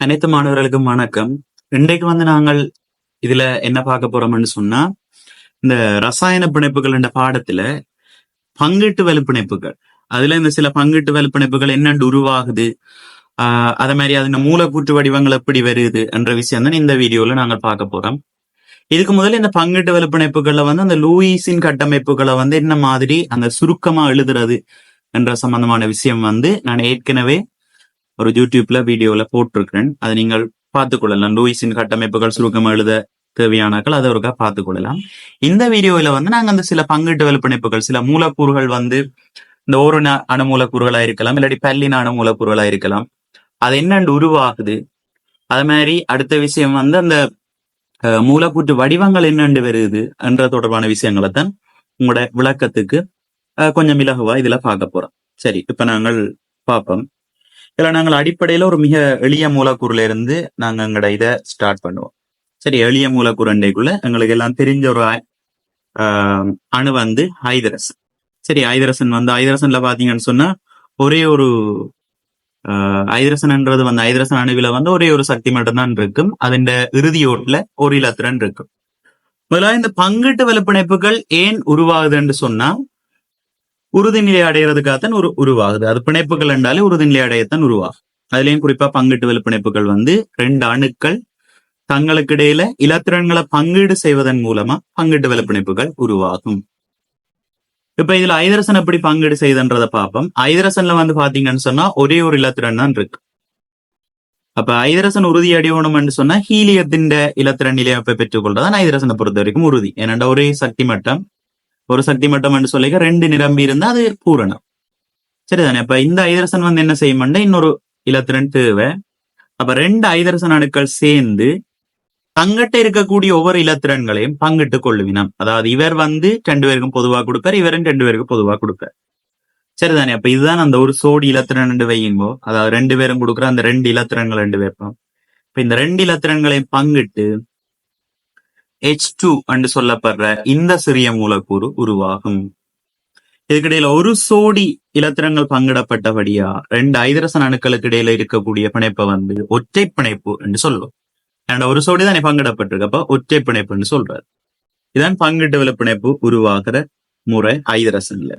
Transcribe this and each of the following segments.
அனைத்து மாணவர்களுக்கும் வணக்கம். இன்றைக்கு வந்து நாங்கள் இதுல என்ன பார்க்க போறோம்னு சொன்னா இந்த ரசாயன பிணைப்புகள் என்ற பாடத்துல பங்கீட்டு வலுப்பிணைப்புகள் அதுல இந்த சில பங்கீட்டு வலுப்பிணைப்புகள் என்னென்று உருவாகுது ஆஹ் அதே மாதிரி அதன் மூலக்கூற்று வடிவங்கள் எப்படி வருது என்ற விஷயம் தான் இந்த வீடியோல நாங்கள் பார்க்க போறோம். இதுக்கு முதல்ல இந்த பங்கீட்டு வலுப்பிணைப்புகள்ல வந்து அந்த லூயிஸின் கட்டமைப்புகளை வந்து என்ன மாதிரி அந்த சுருக்கமா எழுதுறது என்ற சம்பந்தமான விஷயம் வந்து நான் ஏற்கனவே ஒரு யூடியூப்ல வீடியோல போட்டிருக்கிறேன். அதை நீங்கள் பார்த்துக்கொள்ளலாம் லூயிஸின் கட்டமைப்புகள் சுருக்கம் எழுத தேவையானாக்கள் அதை ஒருக்கா பார்த்துக்கொள்ளலாம் இந்த வீடியோல வந்து நாங்க அந்த சில பங்கீட்டு வலுப்பிணைப்புகள் சில மூலக்கூறுகள் வந்து இந்த ஓரண அணு மூலக்கூறுகளா இருக்கலாம் இல்லாட்டி பல்லின அணு மூலக்கூறுகளா இருக்கலாம். அது என்னண்டு உருவாகுது? அது மாதிரி அடுத்த விஷயம் வந்து அந்த மூலக்கூற்று வடிவங்கள் என்னண்டு வருது என்ற தொடர்பான விஷயங்களை தான் உங்களோட விளக்கத்துக்கு கொஞ்சம் இலகுவா இதுல பார்க்க போறோம். சரி இப்ப நாங்கள் பார்ப்போம். இதில் நாங்கள் அடிப்படையில ஒரு மிக எளிய மூலக்கூறுல இருந்து நாங்க எங்களோட இதை ஸ்டார்ட் பண்ணுவோம். சரி எளிய மூலக்கூறு அண்டைக்குள்ள எங்களுக்கு எல்லாம் தெரிஞ்ச ஒரு அணு வந்து ஹைதரசன் சரி ஹைதரசன் வந்து ஐதரசன்ல பாத்தீங்கன்னு சொன்னா ஒரே ஒரு ஐதரசன்ன்றது வந்து ஐதரசன் அணுவில வந்து ஒரே ஒரு சக்தி மட்டும்தான் இருக்கும். அதன் இறுதி ஓட்டுல ஒரு இலத்திரன் இருக்கும். முதலாக இந்த பங்கீட்டு வலுப்பிணைப்புகள் ஏன் உருவாகுதுன்னு சொன்னா உறுதிநிலை அடைகிறதுக்காகத்தான் ஒரு உருவாகுது. அது பிணைப்புகள் என்றாலே உறுதிநிலை அடையத்தான் உருவாகும். அதுலயும் குறிப்பா பங்கீட்டு வலுப்பிணைப்புகள் வந்து ரெண்டு அணுக்கள் தங்களுக்கு இடையில இலத்திரன்களை பங்கீடு செய்வதன் மூலமா பங்கீட்டு வலுப்பிணைப்புகள் உருவாகும். இப்ப இதுல ஐதரசன் எப்படி பங்கீடு செய்யுதுன்றத பார்ப்போம். ஐதரசன்ல வந்து பாத்தீங்கன்னு சொன்னா ஒரே ஒரு இலத்திரன் தான் இருக்கு. அப்ப ஐதரசன் உறுதி அடையணும்னு சொன்னா ஹீலியத்தின் இலத்திரன் நிலையமைப்பை பெற்றுக்கொள்றதான் ஐதரசனை பொறுத்த வரைக்கும் உறுதி. ஏனென்றா ஒரே சக்தி மட்டம் ஒரு சக்தி மட்டம் என்று சொல்லிக்க ரெண்டு நிரம்பி இருந்தா அது பூரணம். சரிதானே? அப்ப இந்த ஐதரசன் வந்து என்ன செய்யும்னா இன்னொரு இலத்திரன் தேவை. அப்ப ரெண்டு ஐதரசன் அணுக்கள் சேர்ந்து தங்கிட்ட இருக்கக்கூடிய ஒவ்வொரு இலத்திரன்களையும் பங்கிட்டு கொள்ளுவினம். அதாவது இவர் வந்து ரெண்டு பேருக்கும் பொதுவா கொடுப்பார் இவரும் ரெண்டு பேருக்கும் பொதுவா கொடுப்பார். சரிதானே? அப்ப இதுதான் அந்த ஒரு சோடி இலத்திரன் ரெண்டு வையும்போ அதாவது ரெண்டு பேரும் கொடுக்குற அந்த ரெண்டு இலத்திரன்கள் ரெண்டு வைப்போம். இப்ப இந்த ரெண்டு இலத்திரன்களையும் பங்கிட்டு ஹெச் டூ என்று சொல்லப்படுற இந்த சிறிய மூலக்கூறு உருவாகும். இதுக்கிடையில ஒரு சோடி இலத்திரங்கள் பங்கிடப்பட்டபடியா ரெண்டு ஐதரசன் அணுக்களுக்கு இடையில இருக்கக்கூடிய பிணைப்பை வந்து ஒற்றை பிணைப்பு என்று சொல்லுவோம் அண்ட் ஒரு சோடி தான் பங்கிடப்பட்டிருக்கு. அப்ப ஒற்றை பிணைப்புன்னு சொல்றாரு. இதான் பங்கிட்டு வில பிணைப்பு உருவாகிற முறை ஐதரசன்ல.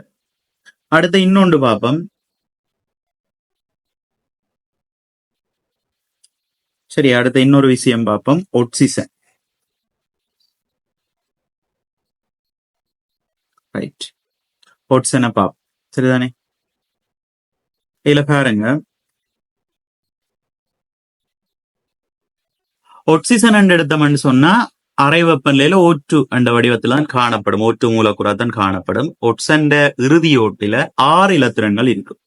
அடுத்து இன்னொன்று பார்ப்போம். சரி அடுத்து இன்னொரு விஷயம் பார்ப்போம். ஒட்சிசன். ரைட் ஒட்சனை பாப் சரிதானே இதுல பாருங்க ஒட்சிசன் எடுத்தோம்னு சொன்னா அரை வெப்பநிலையில ஓட்டு என்ற வடிவத்துல தான் காணப்படும் ஓட்டு மூலக்கூறா தான் காணப்படும் ஒட்சன்ட இறுதி ஓட்டில ஆறு இலத்திரங்கள் இருக்கும்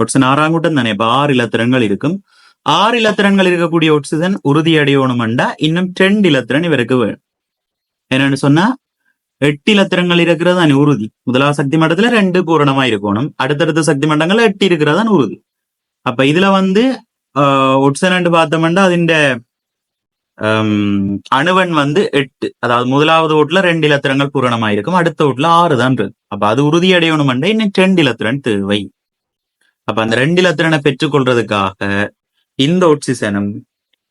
ஒட்சன் ஆறாம் கூட்டம் தானே இப்ப ஆறு இலத்திரங்கள் இருக்கும் ஆறு இலத்திரங்கள் இருக்கக்கூடிய ஒட்சிசன் உறுதி அடையணும்டா இன்னும் டென் இலத்திரன் இவருக்கு வேணும் என்னன்னு சொன்னா எட்டு இலத்திரங்கள் இருக்கிறதான் உறுதி? முதலாவது சக்தி மண்டலத்துல ரெண்டு பூரணமா இருக்கணும் அடுத்தடுத்த சக்தி மண்டலங்கள் எட்டு இருக்கிறதான் உறுதி. அப்ப இதுல வந்து ஒட்சன் பார்த்தோம்னா அதிண்ட ஹம், அணுவன் வந்து எட்டு. அதாவது முதலாவது ஓட்டுல ரெண்டு இலத்திரங்கள் பூரணமாயிருக்கும். அடுத்த ஓட்டுல ஆறு தான் இருக்கு. அப்ப அது உறுதி அடையணும் இன்னும் ரெண்டு இலத்திரன் தேவை. அப்ப அந்த ரெண்டு இலத்திரனை பெற்றுக்கொள்றதுக்காக இந்த ஒட்சிசனும்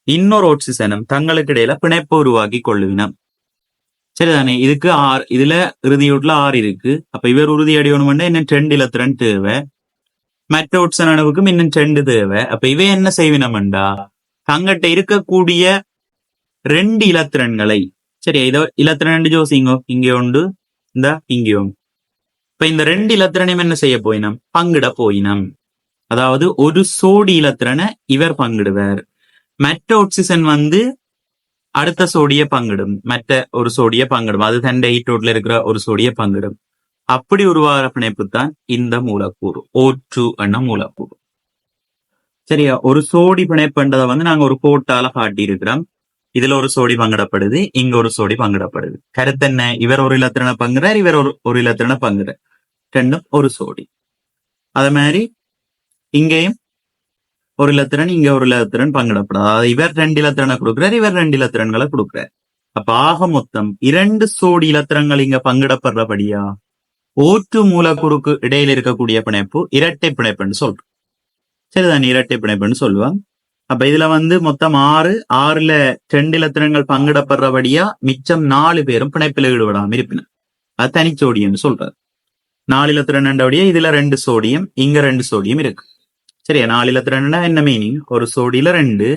இன்னொரு ஒட்சிசனும் தங்களுக்கு இடையில பிணைப்பு உருவாக்கி கொள்ளுவினம். சரிதானே? இதுக்கு ஆறு இதுல இறுதியூட்ல ஆறு இருக்கு. அப்ப இவர் உறுதி அடையணும்னா இன்னும் ரெண்டு இலத்திரன் தேவை. மற்ற ஒட்சன் அளவுக்கும் இன்னும் ரெண்டு தேவை. அப்ப இவ என்ன செய்வினம்டா தங்கிட்ட இருக்கக்கூடிய ரெண்டு இலத்திரன்களை. சரியா? இதோ இலத்திரன் ஜோசிங்கோ? இங்க உண்டு. இந்த இங்கேயும் இப்ப இந்த ரெண்டு இலத்திரனையும் என்ன செய்ய போயினம்? பங்கிட போயினம். அதாவது ஒரு சோடி இலத்திரனை இவர் பங்கிடுவார். மற்ற ஒட்சிசன் வந்து அடுத்த சோடிய பங்கிடும். மற்ற ஒரு சோடிய பங்கிடும். அது தண்டை ஈட்டோட்ல இருக்கிற ஒரு சோடிய பங்கிடும். அப்படி உருவாகிற பிணைப்பு தான் இந்த மூலக்கூறு. ஓ டூ என்ற மூலக்கூறு. சரியா? ஒரு சோடி பிணைப்புன்றதை வந்து நாங்க ஒரு கோட்டால காட்டி இருக்கிறோம் இதுல ஒரு சோடி பங்கிடப்படுது இங்க ஒரு சோடி பங்கிடப்படுது. கருத்து என்ன? இவர் ஒரு இலத்திரனை பங்குறார் இவர் ஒரு ஒரு இலத்திரனை பங்குறார். ரெண்டும் ஒரு சோடி. அதே மாதிரி இங்கேயும் ஒரு இலத்திரன் இங்க ஒரு இலத்திரன் பங்கிடப்படாது. அதாவது இவர் ரெண்டு இலத்திரனை கொடுக்குறாரு இவர் ரெண்டு இலத்திரன்களை கொடுக்குறாரு. அப்ப ஆக மொத்தம் இரண்டு சோடி இலத்திரங்கள் இங்க பங்கிடப்படுறபடியா? ஓட்டு மூலக்கூறுக்கு இடையில இருக்கக்கூடிய பிணைப்பு இரட்டை பிணைப்புன்னு சொல்றோம். சரிதான்? இரட்டை பிணைப்புன்னு சொல்லுவான் அப்ப இதுல வந்து மொத்தம் ஆறு ஆறுல ரெண்டு இலத்திரங்கள் பங்கிடப்படுறபடியா மிச்சம் நாலு பேரும் பிணைப்பில் ஈடுபடாம இருப்பினர். அது தனிச்சோடியம்னு சொல்றாரு. நாலு இலத்திரண்டபடியா இதுல ரெண்டு சோடியம் இங்க ரெண்டு சோடியம் இருக்கு. சரியா? நாலு இலத்திரண்டா என்ன மீனிங் ஒரு சோடியில ரெண்டு.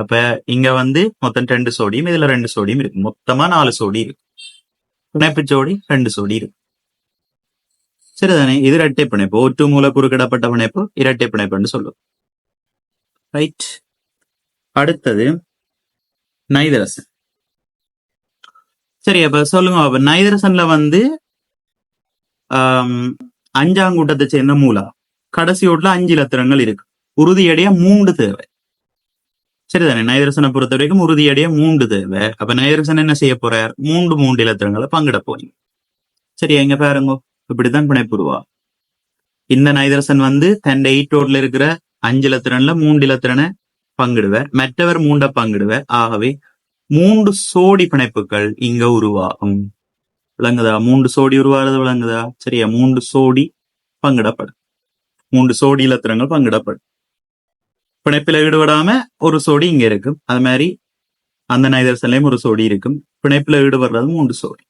அப்ப இங்க வந்து மொத்தம் ரெண்டு சோடியும் இதுல ரெண்டு சோடியும் இருக்கு. மொத்தமா நாலு சோடி இருக்கு. பிணைப்பு சோடி ரெண்டு சோடி இருக்கு. சரிதானே? இது இரட்டை பிணைப்பு. ஒற்று மூலக்கூறு கிடப்பட்ட பிணைப்பு இரட்டை பிணைப்புன்னு சொல்லுவோம். ரைட் அடுத்தது நைதரசன். சரி அப்ப சொல்லுங்க. அப்ப நைதரசன்ல வந்து ஆம், அஞ்சாம் கூட்டத்தை சேர்ந்த மூலா. கடைசி ஓட்டுல அஞ்சு இலத்திரங்கள் இருக்கு. உறுதியடைய மூன்று தேவை. சரிதானே? நைதரசனை பொறுத்த வரைக்கும் உறுதியடைய மூன்று தேவை. அப்ப நைதரசன் என்ன செய்ய போறார்? மூன்று மூன்று இலத்திரங்களை பங்கிட போறீங்க. சரியா? எங்க பாருங்க. இப்படித்தான் பிணைப்புருவா. இந்த நைதரசன் வந்து தன் எயிட் ரோட்ல இருக்கிற அஞ்சு இலத்திரன்ல மூன்று இலத்திரனை பங்கிடுவர். மற்றவர் மூண்ட பங்கிடுவர். ஆகவே மூன்று சோடி பிணைப்புகள் இங்க உருவாகும். விளங்குதா? மூன்று சோடி உருவாகிறது விளங்குதா? சரியா? மூன்று சோடி பங்கிடப்படும். மூன்று சோடி இலத்திரங்கள் பங்கிடப்படும். பிணைப்பில ஈடுபடாம ஒரு சோடி இங்க இருக்கும். அது மாதிரி அந்த நைதர்சன்லயும் ஒரு சோடி இருக்கும். பிணைப்பில ஈடுபடுறது மூன்று சோடி.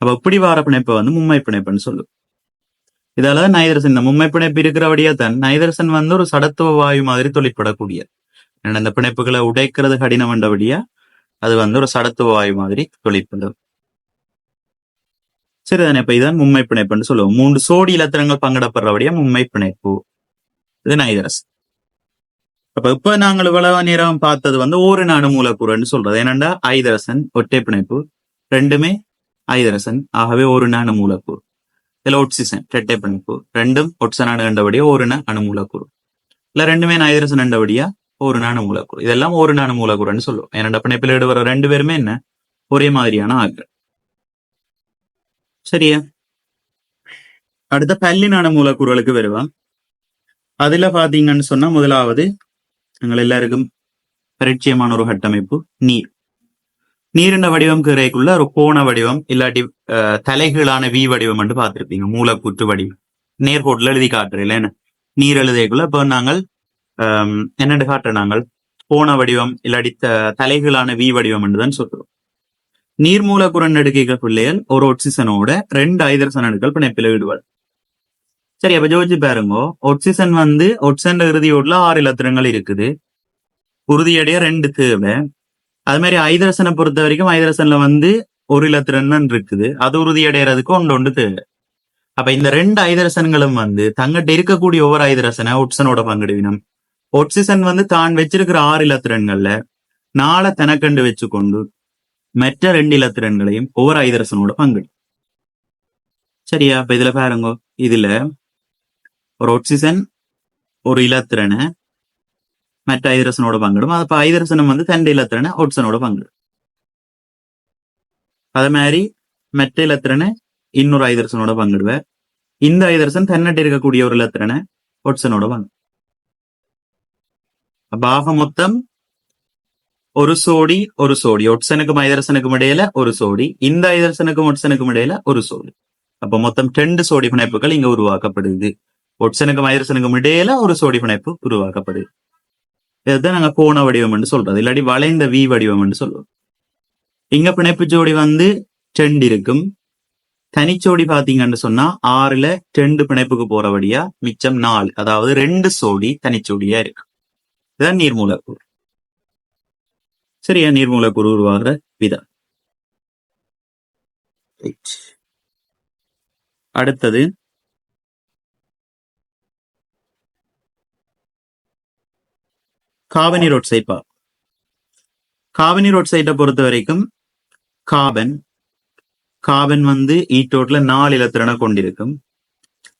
அப்ப இப்படி வார பிணைப்பை வந்து மும்மை பிணைப்புன்னு சொல்லும். இதால நைதரசன் இந்த மும்மை பிணைப்பு இருக்கிறபடியா தான் நைதரசன் வந்து ஒரு சடத்துவ வாயு மாதிரி தொழிற்படக்கூடியது இந்த பிணைப்புகளை உடைக்கிறது கடினம் என்றபடியா அது வந்து ஒரு சடத்துவ வாயு மாதிரி தொழிற்படும். சரிதானே இப்ப இதான் மும்மை பிணைப்புன்னு சொல்லுவோம். மூன்று சோடி இலத்திரங்கள் பங்கிடப்படுறபடியா மும்மை பிணைப்பு. இது நைதரசன் அப்ப இப்ப நாங்கள் இவ்வளவு நேரம் பார்த்தது வந்து ஒரு நாடு மூலக்கூறுன்னு சொல்றது. ஏனண்டா ஐதரசன் ஒற்றை பிணைப்பு ரெண்டுமே ஐதரசன். ஆகவே ஒரு நாணு மூலக்கூறு. இதுல ஒட்சிசன் இரட்டை பிணைப்பு ரெண்டும் ஒட்சனானு கண்டபடியா ஒரு ந அணு மூலக்கூறு. இல்ல ரெண்டுமே ஐதரசன் கண்டபடியா ஒரு நாணு மூலக்கூறு. இதெல்லாம் ஒரு நாணு மூலக்கூறுன்னு சொல்லுவோம். ஏனண்டா பிணைப்பில் ஈடுபடுற ரெண்டு பேருமே என்ன? ஒரே மாதிரியான ஆக்கள். சரியா அடுத்த பல்லினான மூலக்கூறுகளுக்கு வருவா அதுல பாத்தீங்கன்னு சொன்னா முதலாவது எங்கள் எல்லாருக்கும் பரிச்சயமான ஒரு கட்டமைப்பு நீர் நீரின வடிவம் கிரைக்குள்ள ஒரு கோண வடிவம் இல்லாட்டி அஹ், தலைகீழான வி வடிவம் என்று பார்த்திருப்பீங்க மூலக்கூற்று வடிவம் நேர்கோட்டில் எழுதி காட்டுறேன் இல்லைன்னு நீர் எழுதியக்குள்ள இப்போ நாங்கள் ஆம், என்னென்னு காட்டுற நாங்கள் கோண வடிவம் இல்லாட்டி தலைகளான தலைகீழான வி வடிவம் என்று தான் சொல்றோம் நீர் மூலக்கூறன் நடுக்கைகள் பிள்ளைகள் ஒரு ஒட்சிசனோட ரெண்டு ஐதரசன் அணுக்கள் பிணைப்பில் விடுவார் சரி அப்ப ஜோதிச்சு பாருங்க. ஒட்சிசன் வந்து ஒட்சன் இறுதியோட்ல ஆறு இலத்திரங்கள் இருக்குது. உறுதியடைய ரெண்டு தேவை. அது மாதிரி ஐதரசனை பொறுத்த வரைக்கும் ஐதரசன்ல வந்து ஒரு இலத்திரன் இருக்குது. அது உறுதியடைறதுக்கு ஒன்று ஒன்று தேவை. அப்ப இந்த ரெண்டு ஐதரசன்களும் வந்து தங்கிட்ட இருக்கக்கூடிய ஒவ்வொரு ஐதரசனை ஒட்சனோட பங்கிடுவினம். ஒட்சிசன் வந்து தான் வச்சிருக்கிற ஆறு இலத்திரன்கள்ல நாளை தனக்கண்டு வச்சுக்கொண்டு மற்ற ரெண்டு இலத்திரன்களையும் ஒவ்வொரு ஐதரசனோட பங்கு சரியா இப்ப இதுல பாருங்க இதுல ஒரு ஒட்சிசன் ஒரு இலத்திரனை மற்ற ஐதரசனோட பங்கிடும் அப்ப ஐதரசனம் வந்து தண்ட இலத்திரனை ஒட்சனோட பங்கிடும் அதே மாதிரி மற்ற இலத்திரனை இன்னொரு ஐதரசனோட பங்கிடுவேன் இந்த ஐதரசன் தன்னட்டு இருக்கக்கூடிய ஒரு இலத்திரனை ஒட்சனோட பங்கு அப்ப ஆக மொத்தம் ஒரு சோடி ஒரு சோடி ஒட்சனுக்கும் ஐதரசனுக்கும் இடையில ஒரு சோடி இந்த ஐதரசனுக்கும் ஒட்சனுக்கும் இடையில ஒரு சோடி அப்ப மொத்தம் ரெண்டு சோடி பிணைப்புகள் இங்க உருவாக்கப்படுது ஒட்சனுக்கும் ஐதரசனுக்கும் இடையில ஒரு சோடி பிணைப்பு உருவாக்கப்படுது இதுதான் நாங்க கோண வடிவம் சொல்றோம் இல்லாட்டி வளைந்த வி வடிவம் சொல்லுவோம் இங்க பிணைப்பு ஜோடி வந்து டெண்ட் இருக்கும் தனிச்சோடி பாத்தீங்கன்னு சொன்னா ஆறுல ரெண்டு பிணைப்புக்கு போறபடியா மிச்சம் நாலு அதாவது ரெண்டு சோடி தனிச்சோடியா இருக்கு இதுதான் நீர்மூலக்கூறு சரியா? நீர்மூலக்கூறு உருவாகிற விதம் அடுத்தது. காபனி ரோட் சைப்பா காபனி ரோட் சைட்டை பொறுத்த வரைக்கும் காபன் காபன் வந்து ஈட்டோட்ல நாலு இலத்திரனை கொண்டிருக்கும்.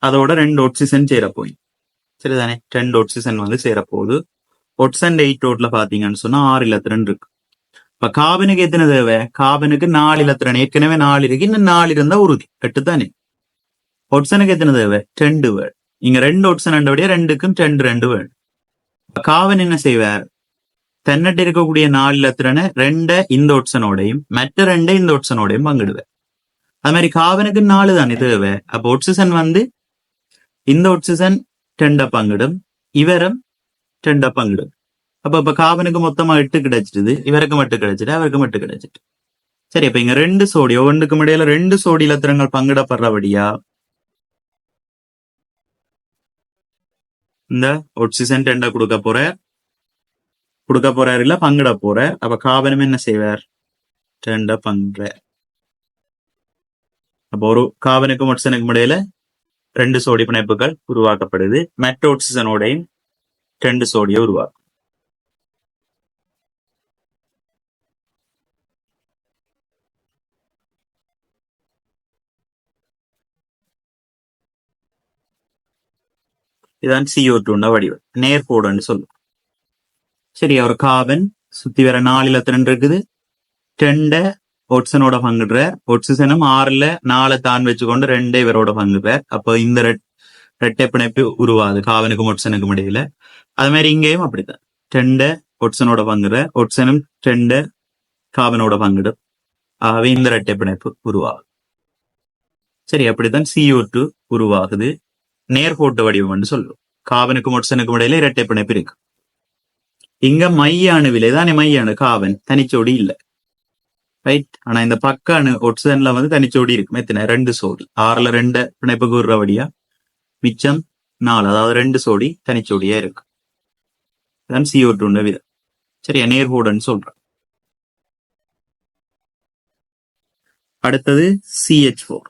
அதோட ரெண்டு ஒட்சிசன் சேரப்போய் சரிதானே? ரெண்டு ஒட்சிசன் வந்து சேரப்போகுது. ஒட்சன் ரோட்ல பாத்தீங்கன்னு சொன்னா ஆறு இலத்திரன் இருக்கு. இப்ப காபனுக்கு எத்தனை தேவை? காபனுக்கு நாலு இலத்திரன் ஏற்கனவே நாலு இருக்கு. இன்னும் நாலு இருந்தா உறுதி. எட்டு தானே? ஒட்சனுக்கு எத்தனை தேவை? ரெண்டு வேர்டு இங்க ரெண்டு ஒட்சன் ரெண்டபடியா ரெண்டுக்கும் ரெண்டு ரெண்டு வேர்டு காவன் என்ன செய்வார்? தென்னட்டு இருக்கக்கூடிய நாலு இலத்திரனை ரெண்ட இந்த ஒட்சனோடையும் மற்ற ரெண்டை இந்த ஒட்சனோடையும் பங்கிடுவார். அது மாதிரி காவனுக்கு நாலு தானே தேவை? அப்ப ஒட்சிசன் வந்து இந்த ஒட்சிசன் ரெண்ட பங்கிடும். இவரும் ரெண்ட பங்கிடும். அப்ப இப்ப காபனுக்கு மொத்தமா எட்டு கிடைச்சிட்டுது இவருக்கு மட்டும் கிடைச்சிட்டு அவருக்கு மட்டும் கிடைச்சிட்டு சரி அப்ப இங்க ரெண்டு சோடி ஒவ்வொன்றுக்கும் இடையில ரெண்டு சோடி இலத்திரங்கள் பங்கிடப்படுறபடியா இந்த ஒட்சிசன் ரெண்ட கொடுக்க போற கொடுக்க போறாரு இல்ல பங்கிட போற அப்ப காபனும் என்ன செய்வார் ரெண்ட பங்குற அப்போ ஒரு காபனுக்கும் ஒட்சனுக்கும் இடையில ரெண்டு சோடி பிணைப்புகள் உருவாக்கப்படுது மற்ற ஒட்சிசனோடையும் ரெண்டு சோடியை உருவாக்கும் இதான் சிஓ டூண்ட வடிவம். நேர்கோடுன்னு சொல்லுவோம் சரி ஒரு காபன் சுத்தி வர நாலு இலத்திரன் இருக்குது? டெண்ட ஒட்சனோட பங்குடுறார். ஒட்சிசனும் ஆறுல நாலு தான் வச்சுக்கொண்டு ரெண்டே இவரோட பங்குறார் அப்போ இந்த ரெட் ரெட்டை பிணைப்பு உருவாது காவனுக்கும் ஒட்சனுக்கும் இடையில. அது மாதிரி இங்கேயும் அப்படித்தான். டெண்ட ஒட்சனோட பங்குற ஒட்சனும் டெண்ட காவனோட பங்கிடும். ஆகவே இந்த ரெட்டை பிணைப்பு உருவாகுது. சரி அப்படித்தான் சிஓ டூ உருவாகுது. நேர்கோட்டு வடிவம்னு சொல்லுவோம் காவனுக்கும் ஒட்சனுக்கும் இடையில இரட்டை பிணைப்பு இருக்கு இங்க மைய அணுவிலே தானே மைய அணு காவன் தனிச்சோடி இல்ல. ரைட் ஆனா இந்த பக்க அணு ஒட்சன்ல வந்து தனிச்சோடி இருக்கு எத்தனை? ரெண்டு சோடி. ஆறுல ரெண்டு பிணைப்பு கூறுறபடியா? மிச்சம் நாலு அதாவது ரெண்டு சோடி தனிச்சோடியா இருக்கு தான் சிஓ டூன்ற விதம். சரியா? நேர்கோடுன்னு சொல்றேன் அடுத்தது சிஹெச் ஃபோர்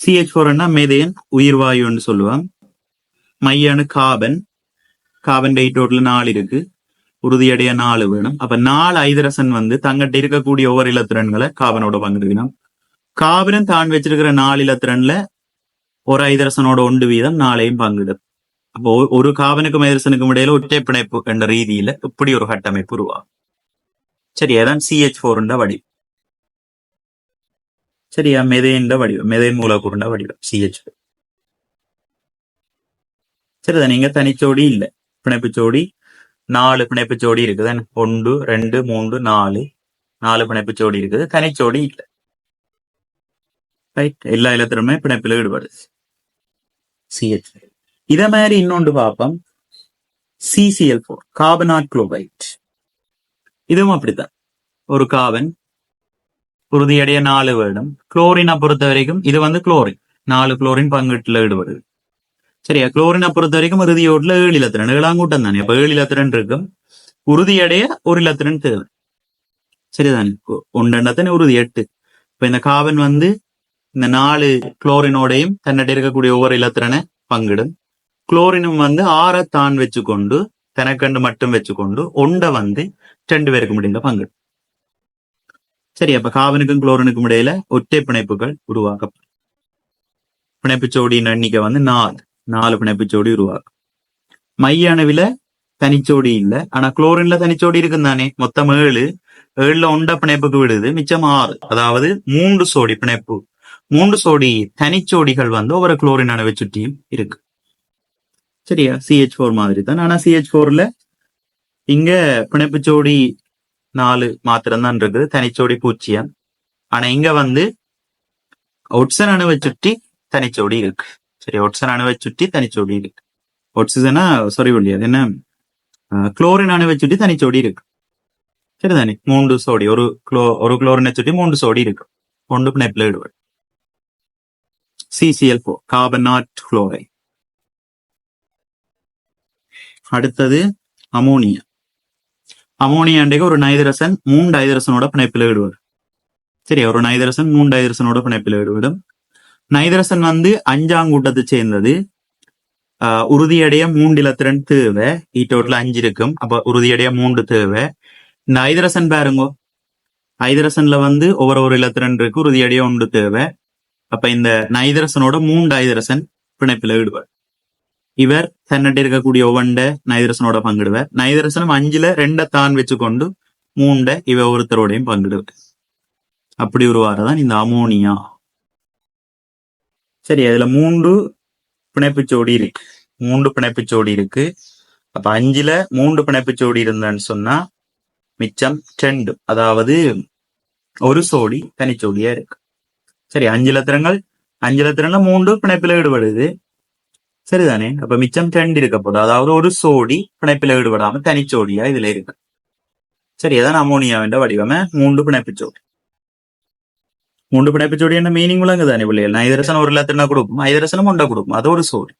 சிஹெச் ஃபோர்னா மெதேன் உயிர் வாயுன்னு சொல்லுவாங்க. மையானு காபன். காபன் டேட்டோட்ல நாலு இருக்கு. உறுதியடைய நாலு வேணும். அப்ப நாலு ஐதரசன் வந்து தங்கிட்ட இருக்கக்கூடிய ஒவ்வொரு இலத்திரன்களை காபனோட பங்கிடுவினோம் காபனும் தான் வச்சிருக்கிற நாலு இலத்திரன்ல ஒரு ஐதரசனோட ஒன்று வீதம் நாளையும் பங்கிடும் அப்போ ஒரு காபனுக்கும் ஐதரசனுக்கும் இடையில ஒற்றை பிணைப்பு என்ற ரீதியில இப்படி ஒரு கட்டமைப்பு உருவாகும். சரி அதான் சிஹெச் ஃபோர்ன்ற வடிவம். சரியா மெதேன்ற வடிவம் மெதேன் மூலக்கூறுண்ட வடிவம் சிஹெச் சரிதான் நீங்க தனிச்சோடி இல்லை பிணைப்பு ஜோடி நாலு பிணைப்பு ஜோடி இருக்குது ஒன்று ரெண்டு மூன்று நாலு நாலு பிணைப்பு ஜோடி இருக்குது தனிச்சோடி இல்லை ரைட் எல்லா இலத்திலுமே பிணைப்பில் ஈடுபடுது சிஹெச் இத மாதிரி இன்னொன்று பார்ப்போம் சிசிஎல் ஃபோர் கார்பனாட் குளோபைட் இதுவும் அப்படித்தான் ஒரு கார்பன் உறுதியடைய நாலு வேணும் குளோரினை பொறுத்த வரைக்கும் இது வந்து குளோரின் நாலு குளோரின் பங்கீட்டுல ஈடுபடுது. சரியா? குளோரினை பொறுத்த வரைக்கும் இறுதியோட்டில் ஏழு இலத்திரன் ஏழாங்கூட்டம் தானே? அப்ப ஏழு இலத்திரன் இருக்கும். உறுதியடைய ஒரு இலத்திரன் தேவை. சரிதானே? ஒன்றெண்ணத்தின் உறுதி எட்டு. இப்ப இந்த காவன் வந்து இந்த நாலு குளோரினோடையும் தன்னிட்ட இருக்கக்கூடிய ஒவ்வொரு இலத்திரனை பங்கிடும். குளோரினும் வந்து ஆற தான் வச்சுக்கொண்டு தனக்கண்டு மட்டும் வச்சுக்கொண்டு ஒண்டை வந்து ரெண்டு பேருக்கு முடிந்த பங்கிடும். சரி அப்ப காவனுக்கும் குளோரினுக்கும் இடையில ஒற்றை பிணைப்புகள் உருவாக்கப்படும். பிணைப்புச்சோடியின் எண்ணிக்கை வந்து நாலு. நாலு பிணைப்புச்சோடி உருவாக்கும். மைய அணுவில தனிச்சோடி இல்ல. ஆனா குளோரின்ல தனிச்சோடி இருக்கும் தானே. மொத்தம் ஏழு. ஏழுல ஒண்ட பிணைப்புக்கு விடுது மிச்சம் ஆறு. அதாவது மூன்று சோடி பிணைப்பு. மூன்று சோடி தனிச்சோடிகள் வந்து ஒவ்வொரு குளோரின் அணுவை சுற்றியும் இருக்கு. சரியா? சிஹெச் ஃபோர் மாதிரி தான். ஆனா சிஹெச் ஃபோர்ல இங்க பிணைப்புச்சோடி நாலு மாத்திரம்தான் இருக்குது தனிச்சோடி பூச்சியான் ஆனா இங்க வந்து ஒட்சன் அணுவை சுற்றி தனிச்சோடி இருக்கு. சரி ஒட்சன் அணுவை சுற்றி தனிச்சோடி இருக்கு. ஒட்சிசனா சாரி அது என்ன? குளோரின் அணுவை சுற்றி தனிச்சோடி இருக்கு. சரிதானே? மூன்று சோடி ஒரு குளோ ஒரு குளோரினை சுற்றி மூன்று சோடி இருக்கு. ஒன்று பிணைப்பில் ஈடுபடும் சிசிஎல் ஃபோர் கார்பனாட் குளோரை அடுத்தது அமோனியா அமோனியாண்டே ஒரு நைதரசன் மூன்று ஐதரசனோட பிணைப்பில் விடுவார் சரி ஒரு நைதரசன் மூன்று ஐதரசனோட பிணைப்பில் விடுவிடும் நைதரசன் வந்து அஞ்சாம் கூட்டத்தை சேர்ந்தது. ஆஹ் உறுதியடைய மூன்று இலத்திரன் தேவை. ஈட்டோட்டில் அஞ்சு இருக்கும். அப்ப உறுதியடைய மூன்று தேவை. இந்த ஐதரசன் பாருங்க. ஐதரசன்ல வந்து ஒவ்வொரு ஒரு இலத்திரன் இருக்கு. உறுதியடைய ஒன்று தேவை. அப்ப இந்த நைதரசனோட மூன்று ஐதரசன் பிணைப்பில் விடுவார் இவர் தன்னிட்ட இருக்கக்கூடிய ஒவ்வொண்ட நைதரசனோட பங்கிடுவார். நைதரசனும் அஞ்சுல ரெண்ட தான் வச்சுக்கொண்டு மூண்ட இவ ஒருத்தரோடையும் பங்கிடுவார். அப்படி உருவாறதான் இந்த அமோனியா. சரி அதுல மூன்று பிணைப்புச் சோடி இருக்கு. மூன்று பிணைப்புச் சோடி இருக்கு. அப்ப அஞ்சுல மூன்று பிணைப்புச் சோடி இருந்தான்னு சொன்னா மிச்சம் ரெண்டு அதாவது ஒரு சோடி தனிச்சோடியா இருக்கு. சரி அஞ்சு லத்திரங்கள் அஞ்சு லத்திரங்கள் மூன்று பிணைப்புல ஈடுபடுது. சரிதானே? அப்ப மிச்சம் ரெண்டு இருக்க போதும் அதாவது ஒரு சோடி பிணைப்பில் ஈடுபடாம தனிச்சோடியா இதுல இருக்கு சரி அதான் அமோனியாவின் வடிவமே மூன்று பிணைப்பு ஜோடி மூன்று பிணைப்பு ஜோடி என்ன மீனிங் விளங்குதானே பிள்ளைகள் நைதரசன் ஒரு லத்திரனா கொடுக்கும் ஐதரசனும் உண்ட கொடுக்கும் அது ஒரு சோடி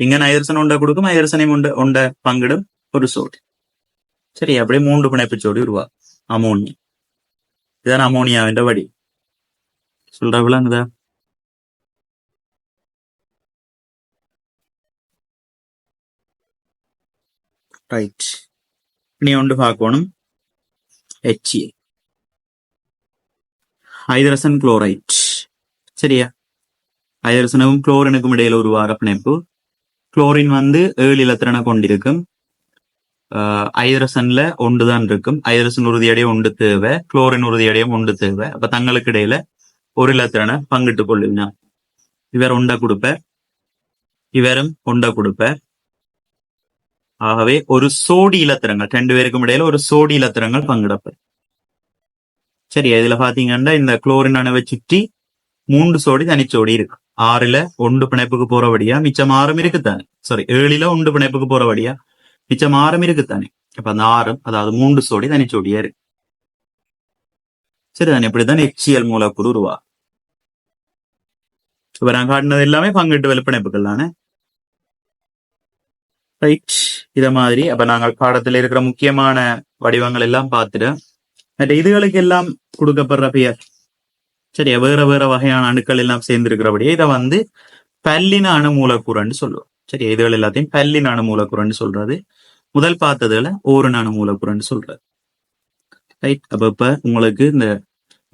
இங்க நைதரசன் உண்ட கொடுக்கும் ஐதரசனையும் உண்ட உண்ட பங்கிடும் ஒரு சோடி சரி அப்படியே மூன்று பிணைப்பு ஜோடி உருவா அமோனியா இதான் அமோனியாவின் வடி சொல்ற விளங்குதா ரைட் நீ ஒன்று பார்க்கணும் ஹெச்ஏ ஹைதரசன் குளோரைட் சரியா ஹைதரசனுக்கும் குளோரினுக்கும் இடையில உருவாக பிணைப்பு குளோரின் வந்து ஏழு இலத்திரனை கொண்டிருக்கும் ஆஹ் ஐதரசன்ல ஒன்று தான் இருக்கும் ஐதரசன் உறுதியடைய ஒன்று தேவை குளோரின் உறுதியடையும் ஒன்று தேவை அப்ப தங்களுக்கு இடையில ஒரு இலத்திரனை பங்கிட்டு கொள்ளுங்க இவர் உண்டை கொடுப்ப இவரும் உண்டை கொடுப்ப ஆகவே ஒரு சோடி இலத்திரங்கள் ரெண்டு பேருக்கும் இடையில ஒரு சோடி இலத்திரங்கள் பங்கிடப்படும். சரி இதுல பாத்தீங்கன்னா இந்த குளோரின் அணுவை சுற்றி மூன்று சோடி தனிச்சோடி இருக்கு. ஆறுல ஒன்று பிணைப்புக்கு போறபடியா மிச்சம் ஆறும் இருக்குத்தானே? சாரி ஏழுல ஒன்று பிணைப்புக்கு போறபடியா மிச்சம் ஆறும் இருக்குத்தானே? அப்ப அந்த ஆறும் அதாவது மூன்று சோடி தனிச்சோடியா இருக்கு. சரிதானே இப்படிதான் எச்சியல் மூலக்கூறு உருவா இப்ப நான் காட்டினது எல்லாமே பங்கிட்டு வெளிப்பிணைப்புகள் தானே? ரைட் இத மாதிரி. அப்ப நாங்கள் பாடத்துல இருக்கிற முக்கியமான வடிவங்கள் எல்லாம் பார்த்துட்டு மற்ற இதுகளுக்கு எல்லாம் கொடுக்கப்படுற பெயர். சரியா? வேற வேற வகையான அணுக்கள் எல்லாம் சேர்ந்து இருக்கிறபடியே இதை வந்து பல்லின அணு மூலக்கூறுன்னு சொல்லுவோம். சரி இதுகள் எல்லாத்தையும் பல்லின அணு மூலக்கூறுன்னு சொல்றது. முதல் பார்த்ததுல ஒரு அணு மூலக்கூறுன்னு சொல்றது. ரைட் அப்ப இப்ப உங்களுக்கு இந்த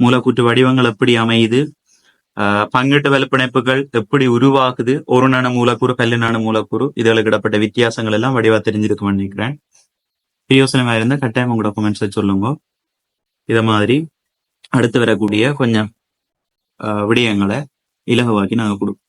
மூலக்கூற்று வடிவங்கள் எப்படி அமையுது? பங்கிட்டு வலுப்பிணைப்புகள் எப்படி உருவாகுது ஒரு நாண மூலக்கூறு பல்லு பல்லினான மூலக்கூறு இதுகளுக்கு இடப்பட்ட வித்தியாசங்கள் எல்லாம் வடிவா தெரிஞ்சிருக்கும்னு நினைக்கிறேன் யோசனமா இருந்தால் கட்டாயம் உங்களோட கமெண்ட்ஸை சொல்லுங்க இதை மாதிரி அடுத்து வரக்கூடிய கொஞ்சம் விடயங்களை இலகுவாக்கி நாங்கள் கொடுப்போம்